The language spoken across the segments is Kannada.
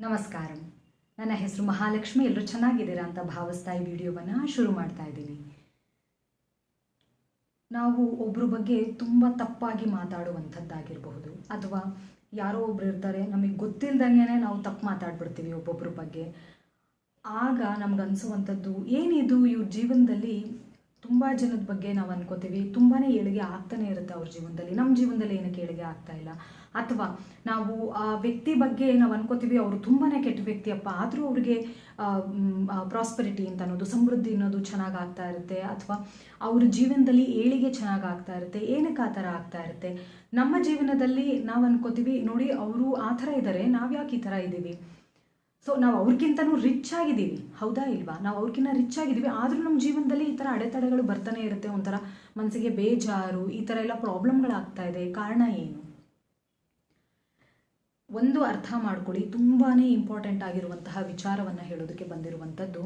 ನಮಸ್ಕಾರ. ನನ್ನ ಹೆಸರು ಮಹಾಲಕ್ಷ್ಮಿ. ಎಲ್ಲರೂ ಚೆನ್ನಾಗಿದ್ದೀರಾ ಅಂತ ಭಾವಿಸ್ತಾ ಈ ವಿಡಿಯೋವನ್ನು ಶುರು ಮಾಡ್ತಾ ಇದ್ದೀನಿ. ನಾವು ಒಬ್ಬರ ಬಗ್ಗೆ ತುಂಬ ತಪ್ಪಾಗಿ ಮಾತಾಡುವಂಥದ್ದಾಗಿರಬಹುದು. ಅಥವಾ ಯಾರೋ ಒಬ್ರು ಇರ್ತಾರೆ, ನಮಗೆ ಗೊತ್ತಿಲ್ದಂಗೆ ನಾವು ತಪ್ಪು ಮಾತಾಡ್ಬಿಡ್ತೀವಿ ಒಬ್ಬೊಬ್ಬರ ಬಗ್ಗೆ. ಆಗ ನಮ್ಗೆ ಅನಿಸುವಂಥದ್ದು ಏನಿದು ಇವ್ರ ಜೀವನದಲ್ಲಿ ತುಂಬ ಜನದ ಬಗ್ಗೆ ನಾವು ಅನ್ಕೋತೀವಿ. ತುಂಬಾ ಏಳಿಗೆ ಆಗ್ತಾನೆ ಇರುತ್ತೆ ಅವ್ರ ಜೀವನದಲ್ಲಿ. ನಮ್ಮ ಜೀವನದಲ್ಲಿ ಏನಕ್ಕೆ ಏಳಿಗೆ ಆಗ್ತಾ ಇಲ್ಲ? ಅಥವಾ ನಾವು ಆ ವ್ಯಕ್ತಿ ಬಗ್ಗೆ ನಾವು ಅನ್ಕೋತೀವಿ, ಅವರು ತುಂಬಾ ಕೆಟ್ಟ ವ್ಯಕ್ತಿಯಪ್ಪ ಆದರೂ ಅವ್ರಿಗೆ ಪ್ರಾಸ್ಪರಿಟಿ ಅಂತ ಅನ್ನೋದು, ಸಮೃದ್ಧಿ ಅನ್ನೋದು ಚೆನ್ನಾಗಿ ಆಗ್ತಾ ಇರುತ್ತೆ. ಅಥವಾ ಅವ್ರ ಜೀವನದಲ್ಲಿ ಏಳಿಗೆ ಚೆನ್ನಾಗಿ ಆಗ್ತಾ ಇರುತ್ತೆ. ಏನಕ್ಕೆ ಆ ಥರ ಆಗ್ತಾ ಇರುತ್ತೆ? ನಮ್ಮ ಜೀವನದಲ್ಲಿ ನಾವು ಅನ್ಕೋತೀವಿ, ನೋಡಿ, ಅವರು ಆ ಥರ ಇದ್ದಾರೆ ನಾವು ಯಾಕೆ ಈ ಥರ ಇದ್ದೀವಿ? ಸೊ ನಾವು ಅವ್ರಿಗಿಂತನೂ ರಿಚ್ ಆಗಿದ್ದೀವಿ. ಹೌದಾ ಇಲ್ವಾ? ನಾವು ಅವ್ರಿಗಿಂತ ರಿಚ್ ಆಗಿದ್ದೀವಿ. ಆದರೂ ನಮ್ಮ ಜೀವನದಲ್ಲಿ ಈ ಥರ ಅಡೆತಡೆಗಳು ಬರ್ತಾನೆ ಇರುತ್ತೆ. ಒಂಥರ ಮನಸ್ಸಿಗೆ ಬೇಜಾರು, ಈ ಥರ ಎಲ್ಲ ಪ್ರಾಬ್ಲಮ್ಗಳಾಗ್ತಾ ಇದೆ. ಕಾರಣ ಏನು? ಒಂದು ಅರ್ಥ ಮಾಡ್ಕೊಳ್ಳಿ. ತುಂಬಾ ಇಂಪಾರ್ಟೆಂಟ್ ಆಗಿರುವಂತಹ ವಿಚಾರವನ್ನು ಹೇಳೋದಕ್ಕೆ ಬಂದಿರುವಂಥದ್ದು.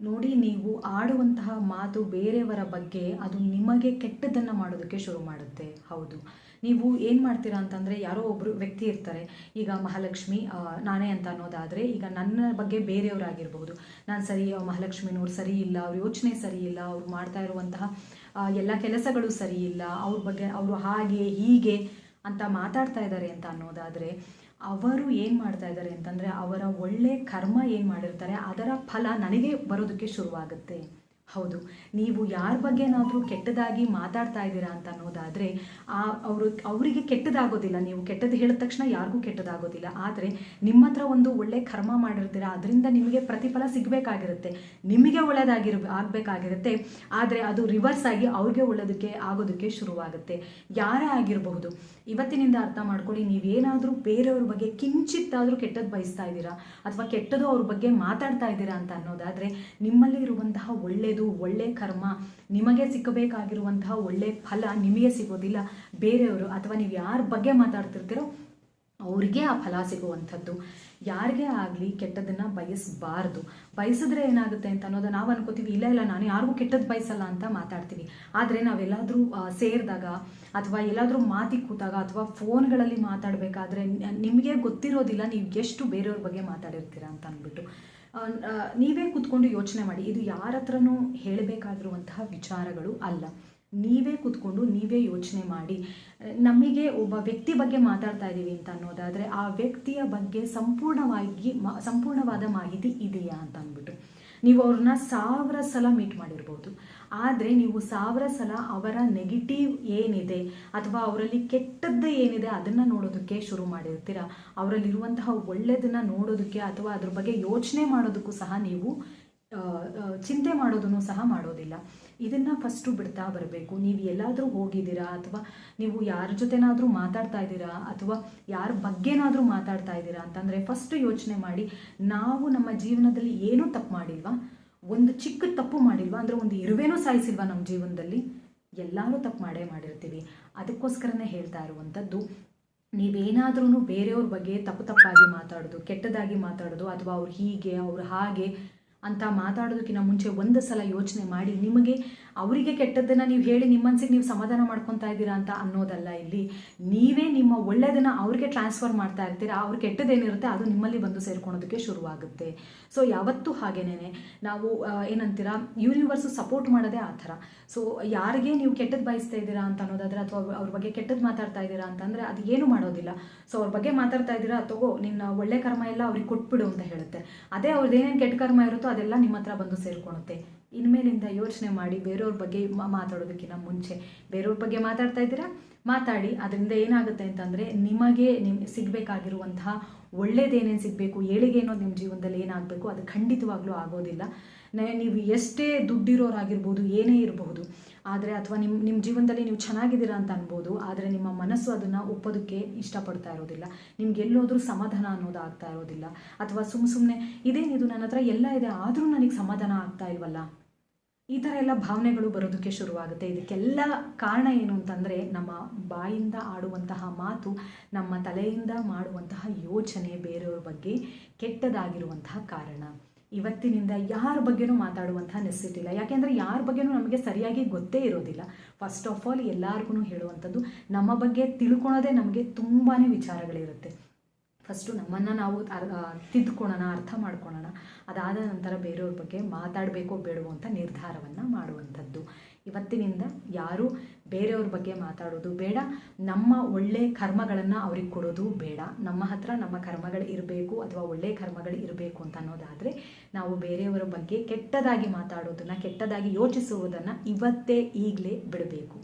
ನೋಡಿ, ನೀವು ಆಡುವಂತಹ ಮಾತು ಬೇರೆಯವರ ಬಗ್ಗೆ ಅದು ನಿಮಗೆ ಕೆಟ್ಟದ್ದನ್ನು ಮಾಡೋದಕ್ಕೆ ಶುರು ಮಾಡುತ್ತೆ. ಹೌದು. ನೀವು ಏನು ಮಾಡ್ತೀರಾ ಅಂತಂದರೆ ಯಾರೋ ಒಬ್ಬರು ವ್ಯಕ್ತಿ ಇರ್ತಾರೆ. ಈಗ ಮಹಾಲಕ್ಷ್ಮಿ ನಾನೇ ಅಂತ ಅನ್ನೋದಾದರೆ ಈಗ ನನ್ನ ಬಗ್ಗೆ ಬೇರೆಯವರಾಗಿರ್ಬೋದು. ನಾನು ಸರಿ ಮಹಾಲಕ್ಷ್ಮಿನವ್ರು ಸರಿ ಇಲ್ಲ, ಅವ್ರ ಯೋಚನೆ ಸರಿ ಇಲ್ಲ, ಅವ್ರು ಮಾಡ್ತಾ ಇರುವಂತಹ ಎಲ್ಲ ಕೆಲಸಗಳು ಸರಿ ಇಲ್ಲ, ಅವ್ರ ಬಗ್ಗೆ, ಅವರು ಹಾಗೆ, ಹೀಗೆ ಅಂತ ಮಾತಾಡ್ತಾ ಇದ್ದಾರೆ ಅಂತ ಅನ್ನೋದಾದರೆ ಅವರು ಏನು ಮಾಡ್ತಾ ಇದ್ದಾರೆ ಅಂತಂದರೆ ಅವರ ಒಳ್ಳೆ ಕರ್ಮ ಏನು ಮಾಡಿರ್ತಾರೆ, ಅದರ ಫಲ ನನಗೆ ಬರೋದಕ್ಕೆ ಶುರುವಾಗುತ್ತೆ. ಹೌದು. ನೀವು ಯಾರ ಬಗ್ಗೆನಾದರೂ ಕೆಟ್ಟದಾಗಿ ಮಾತಾಡ್ತಾ ಇದ್ದೀರಾ ಅಂತ ಅನ್ನೋದಾದರೆ, ಆ ಅವರು, ಅವರಿಗೆ ಕೆಟ್ಟದಾಗೋದಿಲ್ಲ. ನೀವು ಕೆಟ್ಟದ್ದು ಹೇಳಿದ ತಕ್ಷಣ ಯಾರಿಗೂ ಕೆಟ್ಟದಾಗೋದಿಲ್ಲ. ಆದರೆ ನಿಮ್ಮ ಹತ್ರ ಒಂದು ಒಳ್ಳೆ ಕರ್ಮ ಮಾಡಿರ್ತೀರ, ಅದರಿಂದ ನಿಮಗೆ ಪ್ರತಿಫಲ ಸಿಗಬೇಕಾಗಿರುತ್ತೆ. ನಿಮಗೆ ಒಳ್ಳೆಯದಾಗಿರ ಆಗಬೇಕಾಗಿರುತ್ತೆ. ಆದರೆ ಅದು ರಿವರ್ಸ್ ಆಗಿ ಅವ್ರಿಗೆ ಒಳ್ಳೆಯದಕ್ಕೆ ಆಗೋದಕ್ಕೆ ಶುರುವಾಗುತ್ತೆ. ಯಾರೇ ಆಗಿರಬಹುದು. ಇವತ್ತಿನಿಂದ ಅರ್ಥ ಮಾಡ್ಕೊಳ್ಳಿ, ನೀವೇನಾದರೂ ಬೇರೆಯವ್ರ ಬಗ್ಗೆ ಕಿಂಚಿತ್ತಾದರೂ ಕೆಟ್ಟದ್ದು ಬಯಸ್ತಾ ಇದ್ದೀರಾ, ಅಥವಾ ಕೆಟ್ಟದ್ದು ಅವ್ರ ಬಗ್ಗೆ ಮಾತಾಡ್ತಾ ಇದ್ದೀರಾ ಅಂತ ಅನ್ನೋದಾದರೆ, ನಿಮ್ಮಲ್ಲಿ ಇರುವಂತಹ ಒಳ್ಳೆಯದು ಒಳ್ಳೆ ಕರ್ಮ. ನಿಮಗೆ ಸಿಕ್ಕಬೇಕಾಗಿರುವಂತಹ ಒಳ್ಳೆ ಫಲ ನಿಮಗೆ ಸಿಗೋದಿಲ್ಲ. ಬೇರೆಯವರು ಅಥವಾ ನೀವು ಯಾರ ಬಗ್ಗೆ ಮಾತಾಡ್ತಿರ್ತೀರೋ ಅವ್ರಿಗೆ ಆ ಫಲ ಸಿಗುವಂಥದ್ದು. ಯಾರಿಗೇ ಆಗಲಿ ಕೆಟ್ಟದನ್ನು ಬಯಸಬಾರ್ದು. ಬಯಸಿದ್ರೆ ಏನಾಗುತ್ತೆ ಅಂತ ಅನ್ನೋದು ನಾವು ಅನ್ಕೋತೀವಿ, ಇಲ್ಲ ಇಲ್ಲ, ನಾನು ಯಾರಿಗೂ ಕೆಟ್ಟದ್ದು ಬಯಸಲ್ಲ ಅಂತ ಮಾತಾಡ್ತೀವಿ. ಆದರೆ ನಾವೆಲ್ಲಾದರೂ ಸೇರಿದಾಗ ಅಥವಾ ಎಲ್ಲಾದರೂ ಮಾತಿಗೆ ಕೂತಾಗ ಅಥವಾ ಫೋನ್ಗಳಲ್ಲಿ ಮಾತಾಡಬೇಕಾದ್ರೆ ನಿಮಗೆ ಗೊತ್ತಿರೋದಿಲ್ಲ, ನೀವು ಎಷ್ಟು ಬೇರೆಯವ್ರ ಬಗ್ಗೆ ಮಾತಾಡಿರ್ತೀರ ಅಂತ ಅಂದ್ಬಿಟ್ಟು. ನೀವೇ ಕೂತ್ಕೊಂಡು ಯೋಚನೆ ಮಾಡಿ ಇದು ಯಾರ ಹತ್ರನೂ ಹೇಳಬೇಕಾಗಿರುವಂತಹ ವಿಚಾರಗಳು ಅಲ್ಲ. ನೀವೇ ಕೂತ್ಕೊಂಡು ನೀವೇ ಯೋಚನೆ ಮಾಡಿ. ನಮಗೆ ಒಬ್ಬ ವ್ಯಕ್ತಿ ಬಗ್ಗೆ ಮಾತಾಡ್ತಾ ಇದ್ದೀವಿ ಅಂತ ಅನ್ನೋದಾದರೆ ಆ ವ್ಯಕ್ತಿಯ ಬಗ್ಗೆ ಸಂಪೂರ್ಣವಾಗಿ ಸಂಪೂರ್ಣವಾದ ಮಾಹಿತಿ ಇದೆಯಾ ಅಂತ ಅಂದ್ಬಿಟ್ಟು. ನೀವು ಅವ್ರನ್ನ ಸಾವಿರ ಸಲ ಮೀಟ್ ಮಾಡಿರ್ಬೋದು. ಆದರೆ ನೀವು ಸಾವಿರ ಸಲ ಅವರ ನೆಗೆಟಿವ್ ಏನಿದೆ ಅಥವಾ ಅವರಲ್ಲಿ ಕೆಟ್ಟದ್ದು ಏನಿದೆ ಅದನ್ನು ನೋಡೋದಕ್ಕೆ ಶುರು ಮಾಡಿರ್ತೀರ? ಅವರಲ್ಲಿರುವಂತಹ ಒಳ್ಳೆಯದನ್ನು ನೋಡೋದಕ್ಕೆ ಅಥವಾ ಅದ್ರ ಬಗ್ಗೆ ಯೋಚನೆ ಮಾಡೋದಕ್ಕೂ ಸಹ ನೀವು ಚಿಂತೆ ಮಾಡೋದನ್ನು ಸಹ ಮಾಡೋದಿಲ್ಲ. ಇದನ್ನು ಫಸ್ಟು ಬಿಡ್ತಾ ಬರಬೇಕು. ನೀವು ಎಲ್ಲಾದರೂ ಹೋಗಿದ್ದೀರಾ ಅಥವಾ ನೀವು ಯಾರ ಜೊತೆನಾದರೂ ಮಾತಾಡ್ತಾ ಇದ್ದೀರಾ ಅಥವಾ ಯಾರ ಬಗ್ಗೆನಾದರೂ ಮಾತಾಡ್ತಾ ಇದ್ದೀರಾ ಅಂತಂದರೆ ಫಸ್ಟ್ ಯೋಚನೆ ಮಾಡಿ ನಾವು ನಮ್ಮ ಜೀವನದಲ್ಲಿ ಏನೂ ತಪ್ಪು ಮಾಡಿಲ್ವಾ? ಒಂದು ಚಿಕ್ಕ ತಪ್ಪು ಮಾಡಿಲ್ವಾ? ಅಂದರೆ ಒಂದು ಇರುವೇನೂ ಸಾಯಿಸಿಲ್ವಾ ನಮ್ಮ ಜೀವನದಲ್ಲಿ? ಎಲ್ಲರೂ ತಪ್ಪು ಮಾಡೇ ಮಾಡಿರ್ತೀವಿ. ಅದಕ್ಕೋಸ್ಕರನೇ ಹೇಳ್ತಾ ಇರುವಂಥದ್ದು ನೀವೇನಾದ್ರೂ ಬೇರೆಯವ್ರ ಬಗ್ಗೆ ತಪ್ಪು ತಪ್ಪಾಗಿ ಮಾತಾಡೋದು, ಕೆಟ್ಟದಾಗಿ ಮಾತಾಡೋದು ಅಥವಾ ಅವ್ರು ಹೀಗೆ, ಅವ್ರು ಹಾಗೆ ಅಂತ ಮಾತಾಡೋದಕ್ಕಿಂತ ಮುಂಚೆ ಒಂದು ಸಲ ಯೋಚನೆ ಮಾಡಿ ನಿಮಗೆ ಅವರಿಗೆ ಕೆಟ್ಟದ್ದನ್ನು ನೀವು ಹೇಳಿ ನಿಮ್ಮ ಮನಸ್ಸಿಗೆ ನೀವು ಸಮಾಧಾನ ಮಾಡ್ಕೊತಾ ಇದ್ದೀರಾ ಅಂತ ಅನ್ನೋದಲ್ಲ ಇಲ್ಲಿ. ನೀವೇ ನಿಮ್ಮ ಒಳ್ಳೆಯದನ್ನು ಅವ್ರಿಗೆ ಟ್ರಾನ್ಸ್ಫರ್ ಮಾಡ್ತಾ ಇರ್ತೀರಾ, ಅವ್ರ ಕೆಟ್ಟದೇನಿರುತ್ತೆ ಅದು ನಿಮ್ಮಲ್ಲಿ ಬಂದು ಸೇರ್ಕೊಳೋದಕ್ಕೆ ಶುರುವಾಗುತ್ತೆ. ಸೊ ಯಾವತ್ತೂ ಹಾಗೇನೆ, ನಾವು ಏನಂತೀರಾ ಯೂನಿವರ್ಸು ಸಪೋರ್ಟ್ ಮಾಡೋದೇ ಆ ಥರ. ಸೊ ಯಾರಿಗೆ ನೀವು ಕೆಟ್ಟದ್ದು ಬಯಸ್ತಾ ಇದ್ದೀರಾ ಅಂತ ಅನ್ನೋದಾದ್ರೆ ಅಥವಾ ಅವ್ರ ಬಗ್ಗೆ ಕೆಟ್ಟದ್ದು ಮಾತಾಡ್ತಾ ಇದ್ದೀರಾ ಅಂತಂದರೆ ಅದು ಏನು ಮಾಡೋದಿಲ್ಲ. ಸೊ ಅವ್ರ ಬಗ್ಗೆ ಮಾತಾಡ್ತಾ ಇದ್ದೀರಾ, ತಗೋ, ನಿನ್ನ ಒಳ್ಳೆ ಕರ್ಮ ಎಲ್ಲ ಅವ್ರಿಗೆ ಕೊಟ್ಬಿಡು ಅಂತ ಹೇಳುತ್ತೆ. ಅದೇ ಅವ್ರದ್ದು ಏನೇನು ಕೆಟ್ಟ ಕರ್ಮ ಇರುತ್ತೋ ಅದೆಲ್ಲ ನಿಮ್ಮ ಹತ್ರ ಬಂದು ಸೇರ್ಕೊಳುತ್ತೆ. ಇನ್ಮೇಲಿಂದ ಯೋಚನೆ ಮಾಡಿ ಬೇರೆಯವ್ರ ಬಗ್ಗೆ ಮಾತಾಡೋದಕ್ಕಿಂತ ಮುಂಚೆ. ಬೇರೆಯವ್ರ ಬಗ್ಗೆ ಮಾತಾಡ್ತಾ ಇದ್ದೀರಾ? ಮಾತಾಡಿ. ಅದರಿಂದ ಏನಾಗುತ್ತೆ ಅಂತಂದರೆ ನಿಮಗೆ ನಿಮ್ಗೆ ಸಿಗಬೇಕಾಗಿರುವಂತಹ ಒಳ್ಳೇದೇನೇನು ಸಿಗಬೇಕು, ಏಳಿಗೆ ಅನ್ನೋದು ನಿಮ್ಮ ಜೀವನದಲ್ಲಿ ಏನಾಗಬೇಕು, ಅದು ಖಂಡಿತವಾಗ್ಲೂ ಆಗೋದಿಲ್ಲ. ನೀವು ಎಷ್ಟೇ ದುಡ್ಡಿರೋರಾಗಿರ್ಬೋದು, ಏನೇ ಇರಬಹುದು, ಆದರೆ ಅಥವಾ ನಿಮ್ಮ ನಿಮ್ಮ ಜೀವನದಲ್ಲಿ ನೀವು ಚೆನ್ನಾಗಿದ್ದೀರಾ ಅಂತ ಅನ್ಬೋದು, ಆದರೆ ನಿಮ್ಮ ಮನಸ್ಸು ಅದನ್ನು ಒಪ್ಪೋದಕ್ಕೆ ಇಷ್ಟಪಡ್ತಾ ಇರೋದಿಲ್ಲ. ನಿಮ್ಗೆ ಎಲ್ಲೋದ್ರೂ ಸಮಾಧಾನ ಅನ್ನೋದು ಆಗ್ತಾ ಇರೋದಿಲ್ಲ. ಅಥವಾ ಸುಮ್ಮ ಸುಮ್ಮನೆ ಇದೇನಿದು ನನ್ನ ಹತ್ರ, ಎಲ್ಲ ಇದೆ, ಆದರೂ ನನಗೆ ಸಮಾಧಾನ ಆಗ್ತಾ ಇಲ್ವಲ್ಲ? ಈ ಥರ ಎಲ್ಲ ಭಾವನೆಗಳು ಬರೋದಕ್ಕೆ ಶುರುವಾಗುತ್ತೆ. ಇದಕ್ಕೆಲ್ಲ ಕಾರಣ ಏನು ಅಂತಂದರೆ, ನಮ್ಮ ಬಾಯಿಂದ ಆಡುವಂತಹ ಮಾತು, ನಮ್ಮ ತಲೆಯಿಂದ ಮಾಡುವಂತಹ ಯೋಚನೆ ಬೇರೆಯವ್ರ ಬಗ್ಗೆ ಕೆಟ್ಟದಾಗಿರುವಂತಹ ಕಾರಣ. ಇವತ್ತಿನಿಂದ ಯಾರ ಬಗ್ಗೆನೂ ಮಾತಾಡುವಂತಹ ನೆಸಿಟಿ ಇಲ್ಲ. ಯಾಕೆಂದರೆ ಯಾರ ಬಗ್ಗೆನೂ ನಮಗೆ ಸರಿಯಾಗಿ ಗೊತ್ತೇ ಇರೋದಿಲ್ಲ. ಫಸ್ಟ್ ಆಫ್ ಆಲ್ ಎಲ್ಲರಿಗೂ ಹೇಳುವಂಥದ್ದು, ನಮ್ಮ ಬಗ್ಗೆ ತಿಳ್ಕೊಳೋದೇ ನಮಗೆ ತುಂಬಾ ವಿಚಾರಗಳಿರುತ್ತೆ. ಫಸ್ಟು ನಮ್ಮನ್ನು ನಾವು ತಿದ್ದುಕೊಳ್ಳೋಣ ಅರ್ಥ ಮಾಡ್ಕೊಳ್ಳೋಣ. ಅದಾದ ನಂತರ ಬೇರೆಯವ್ರ ಬಗ್ಗೆ ಮಾತಾಡಬೇಕೋ ಬೇಡವೋ ಅಂತ ನಿರ್ಧಾರವನ್ನು ಮಾಡುವಂಥದ್ದು. ಇವತ್ತಿನಿಂದ ಯಾರೂ ಬೇರೆಯವ್ರ ಬಗ್ಗೆ ಮಾತಾಡೋದು ಬೇಡ. ನಮ್ಮ ಒಳ್ಳೆ ಕರ್ಮಗಳನ್ನು ಅವ್ರಿಗೆ ಕೊಡೋದು ಬೇಡ. ನಮ್ಮ ಹತ್ರ ನಮ್ಮ ಕರ್ಮಗಳು ಇರಬೇಕು ಅಥವಾ ಒಳ್ಳೆ ಕರ್ಮಗಳು ಇರಬೇಕು ಅಂತ ಅನ್ನೋದಾದರೆ ನಾವು ಬೇರೆಯವರ ಬಗ್ಗೆ ಕೆಟ್ಟದಾಗಿ ಮಾತಾಡೋದನ್ನು, ಕೆಟ್ಟದಾಗಿ ಯೋಚಿಸುವುದನ್ನು ಇವತ್ತೇ ಈಗಲೇ ಬಿಡಬೇಕು.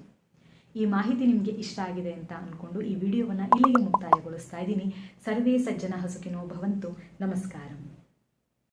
ಈ ಮಾಹಿತಿ ನಿಮಗೆ ಇಷ್ಟ ಆಗಿದೆ ಅಂತ ಅಂದ್ಕೊಂಡು ಈ ವಿಡಿಯೋವನ್ನು ಇಲ್ಲಿಗೆ ಮುಕ್ತಾಯಗೊಳಿಸ್ತಾ ಇದ್ದೀನಿ. ಸರ್ವೇ ಸಜ್ಜನ ಹಸುಕಿನೋ ಭವಂತು. ನಮಸ್ಕಾರ.